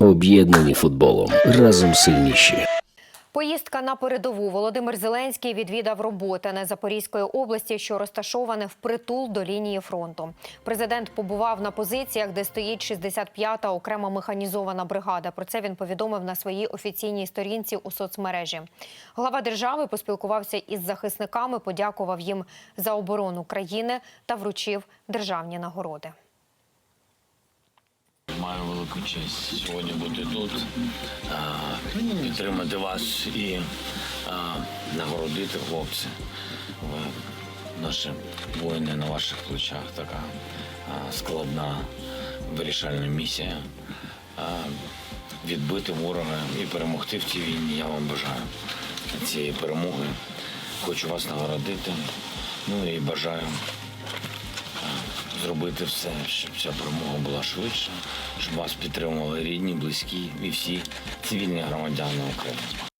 Об'єднані футболом. Разом сильніші. Поїздка на передову Володимир Зеленський відвідав роботи Запорізької області, що розташоване впритул до лінії фронту. Президент побував на позиціях, де стоїть 65-та окрема механізована бригада. Про це він повідомив на своїй офіційній сторінці у соцмережі. Глава держави поспілкувався із захисниками, подякував їм за оборону країни та вручив державні нагороди. Маю велику честь сьогодні бути тут, підтримати вас і нагородити хлопці. Ви наші воїни на ваших плечах. Така складна вирішальна місія. Відбити ворога і перемогти в цій війні. Я вам бажаю цієї перемоги. Хочу вас нагородити. Ну і бажаю зробити все, щоб ця перемога була швидше, щоб вас підтримували рідні, близькі і всі цивільні громадяни України.